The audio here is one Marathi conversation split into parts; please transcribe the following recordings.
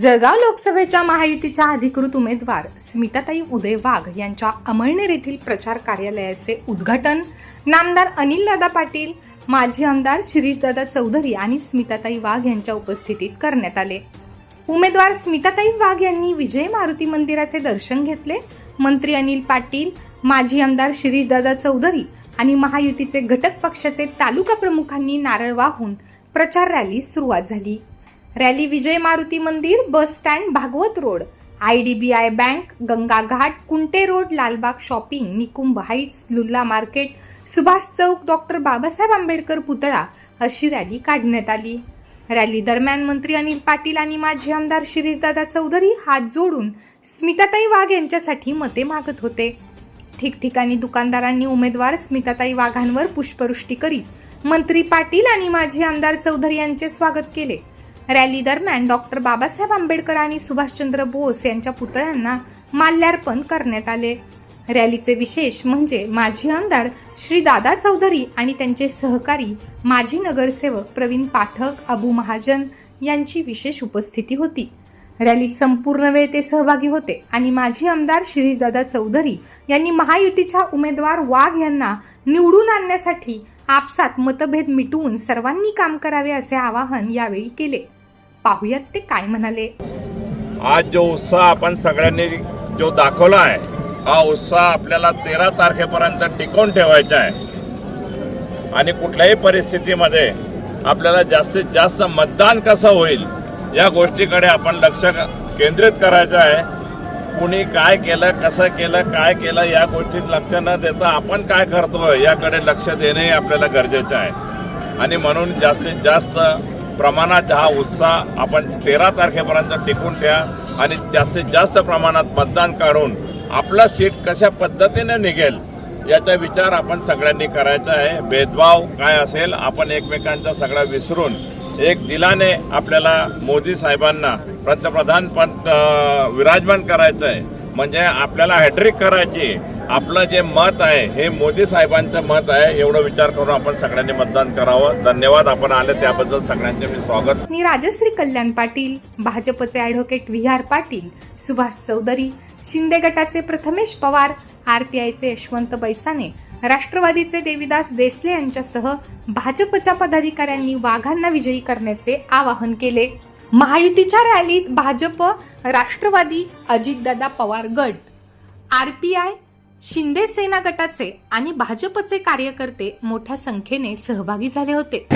जळगाव लोकसभेच्या महायुतीच्या अधिकृत उमेदवार स्मिताताई उदय वाघ यांच्या अमळनेर येथील प्रचार कार्यालयाचे उद्घाटन. नामदार अनिलदादा पाटील माजी आमदार शिरीषदादा चौधरी आणि स्मिताताई वाघ यांच्या उपस्थितीत करण्यात आले. उमेदवार स्मिताताई वाघ यांनी विजय मारुती मंदिराचे दर्शन घेतले. मंत्री अनिल पाटील माजी आमदार शिरीषदादा चौधरी आणि महायुतीचे घटक पक्षाचे तालुका प्रमुखांनी नारळ वाहून प्रचार रॅली सुरुवात झाली. रॅली विजय मारुती मंदिर bus stand Bhagwat road I D B I bank Ganga Ghat Kunte road Lalbagh shopping Nikumbh heights Lulla market Subhash Chowk doctor Babasaheb Ambedkar पुतळा अशी रॅली काढण्यात आली. रॅली दरम्यान मंत्री अनिल पाटील आणि माजी आमदार शिरीषदादा चौधरी हात जोडून स्मिताताई वाघ यांच्यासाठी मते मागत होते. ठिकठिकाणी दुकानदारांनी उमेदवार स्मिताताई वाघांवर पुष्पवृष्टी करीत मंत्री पाटील आणि माजी आमदार चौधरी यांचे स्वागत केले. रॅली दरम्यान डॉक्टर बाबासाहेब आंबेडकर आणि सुभाषचंद्र बोस यांच्या पुतळ्यांना माल्यार्पण करण्यात आले. रॅलीचे विशेष म्हणजे माजी आमदार श्री दादा चौधरी आणि त्यांचे सहकारी माजी नगरसेवक प्रवीण पाठक अबू महाजन यांची विशेष उपस्थिती होती. रॅलीत संपूर्ण वेळ ते सहभागी होते आणि माजी आमदार शिरीषदादा चौधरी यांनी महायुतीच्या उमेदवार वाघ यांना निवडून आणण्यासाठी आपसात मतभेद मिटवून सर्वांनी काम करावे असे आवाहन यावेळी केले. पाहुयात ते काय म्हणाले. आज जो उत्साह आपण सगळ्यांनी जो दाखवला आहे हा उत्साह आपल्याला तेरा तारखेपर्यंत टिकवून ठेवायचा आहे. आणि कुठल्याही परिस्थितीमध्ये आपल्याला जास्तीत जास्त मतदान कसं होईल या गोष्टीकडे आपण लक्ष केंद्रित करायचं आहे. कुणी काय केलं कसं केलं काय केलं या गोष्टीत लक्ष न देता आपण काय करतोय याकडे लक्ष देणंही आपल्याला गरजेचं आहे. आणि म्हणून जास्तीत जास्त प्रमाणात हा उत्साह आपण तेरा तारखेपर्यंत टिकून ठेवा आणि जास्तीत जास्त प्रमाणात मतदान काढून आपला सीट कशा पद्धतीने निघेल याचा विचार आपण सगळ्यांनी करायचा आहे. भेदभाव काय असेल आपण एकमेकांचा सगळा विसरून एक दिलाने आपल्याला मोदी साहेबांना पंतप्रधान पण विराजमान करायचं आहे म्हणजे आपल्याला हॅड्रिक करायची आपलं जे मत आहे हे मोदी साहेबांचं मत आहे एवढं विचार करून आपण सगळ्यांनी मतदान करावं. धन्यवाद आपण आले त्याबद्दल सगळ्यांचे मी स्वागत. मी राजश्री कल्याण पाटील भाजपचे advocate V R Patil Subhash Chaudhari Shinde गटाचे प्रथमेश पवार आरपीआयचे यशवंत बैसाने राष्ट्रवादीचे देविदास देसले यांच्यासह भाजपच्या पदाधिकाऱ्यांनी वाघांना विजयी करण्याचे आवाहन केले. महायुतीच्या रॅलीत भाजप राष्ट्रवादी अजितदादा पवार गट आरपीआय शिंदे सेना गटाचे आणि भाजपचे कार्यकर्ते मोठ्या संख्येने सहभागी झाले होते.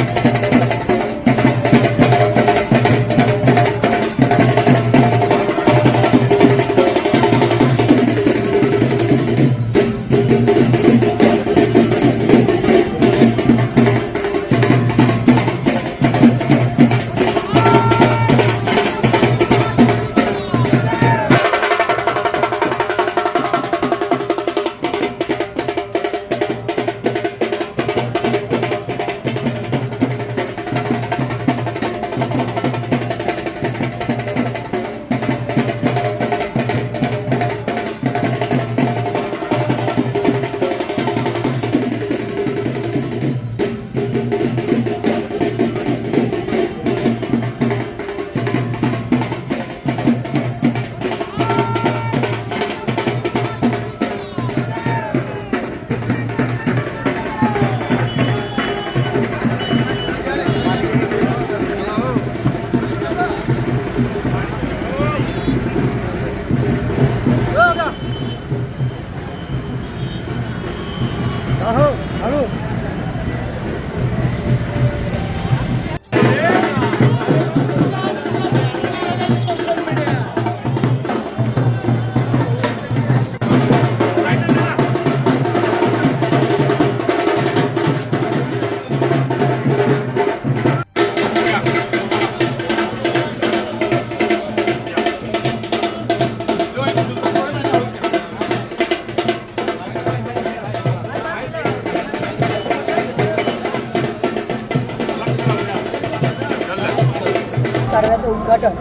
कार्यालयाचं उद्घाटन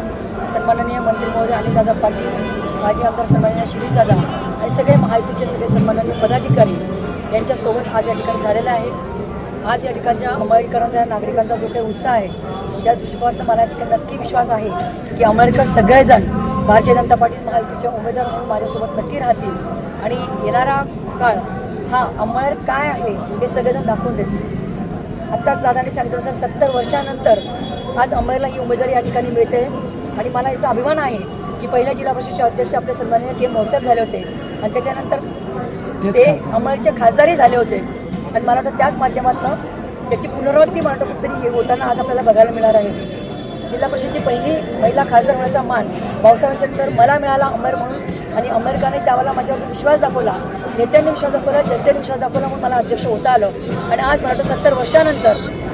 सन्माननीय मंत्री महोदय अनिलदादा पाटील माजी आमदार सन्माननीय शिरीषदादा आणि सगळे महायुतीचे सगळे सन्माननीय पदाधिकारी यांच्यासोबत आज या ठिकाणी झालेला आहे. आज या ठिकाणच्या अंमळीकरांचा नागरिकांचा जो काही उत्साह आहे त्या दृष्टिकोनातून मला या ठिकाणी नक्की विश्वास आहे की आंबेडकर सगळेजण भारतीय जनता पार्टी महायुतीचे उमेदवार म्हणून माझ्यासोबत नक्की राहतील. आणि येणारा काळ हा अंमळनेर काय आहे हे सगळेजण दाखवून देतील. आत्ताच दादांनी सांगितलं सत्तर वर्षानंतर आज अंमळनेरला ही उमेदवारी या ठिकाणी मिळते. आणि मला याचा अभिमान आहे की पहिल्या जिल्हा परिषदेचे अध्यक्ष आपले सन्माननीय के. मोसाहेब झाले होते. आणि त्याच्यानंतर ते अंमळनेरचे खासदारही झाले होते. आणि मला वाटतं त्याच माध्यमातून त्याची पुनरावृत्ती मला वाटतं कुठेतरी हे होताना आज आपल्याला बघायला मिळणार आहे. जिल्हा परिषदेची पहिली महिला खासदार होण्याचा मान भाऊसाहेबांच्यानंतर मला मिळाला अंबर म्हणून. आणि अंबेडकरांनी त्यावेळेला माझ्यावर विश्वास दाखवला. नेत्यांनी विश्वास दाखवला जनतेने विश्वास दाखवला म्हणून मला अध्यक्ष होता आलं. आणि आज मला वाटतं सत्तर वर्षानंतर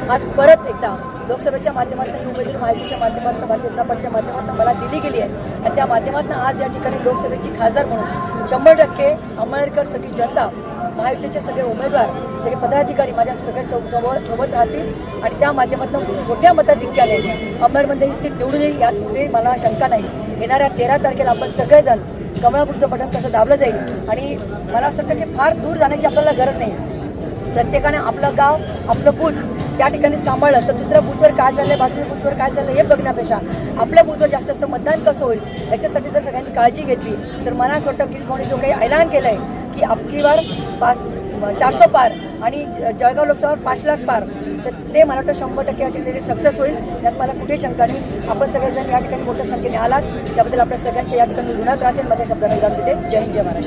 आज परत एकदा लोकसभेच्या माध्यमातून ही उमेदवारी माहितीच्या माध्यमातून भारतीय जनता पार्टीच्या माध्यमातून मला दिली गेली आहे. आणि त्या माध्यमातून आज या ठिकाणी लोकसभेची खासदार म्हणून शंभर टक्के आंबेडकर सगळी जनता महायुतीचे सगळे उमेदवार सगळे पदाधिकारी माझ्या सगळे सो- सोबत सोबत राहतील. आणि त्या माध्यमातून मोठ्या मताधिक्याने अंबरमध्ये ही सीट निवडून येईल यात कुठे मला शंका नाही. येणाऱ्या तेरा तारखेला आपण सगळेजण कमळापूरचं बटन कसं दाबलं जाईल? आणि मला असं वाटतं की फार दूर जाण्याची आपल्याला गरज नाही. प्रत्येकाने आपलं गाव आपलं बूथ त्या ठिकाणी सांभाळलं तर दुसऱ्या बुथवर काय झालं बाजूच्या बुथवर काय झालं हे बघण्यापेक्षा आपल्या बुथवर जास्त जास्त मतदान कसं होईल याच्यासाठी जर सगळ्यांनी काळजी घेतली. तर मला असं वाटतं की कोणी जो काही ऐलान केलं आहे की अबकी पाच चारशे पार आणि जळगाव लोकसभा पाच लाख पार तर ते मला वाटतं शंभर टक्के या ठिकाणी सक्सेस होईल. यात मला कुठे शंका नाही. आपण सगळेजण या ठिकाणी मोठ्या संख्येने आलात. त्याबद्दल आपल्या सगळ्यांच्या या ठिकाणी ऋणात राहतील. माझ्या शब्दाने विधान देते. जय हिंद जय महाराष्ट्र.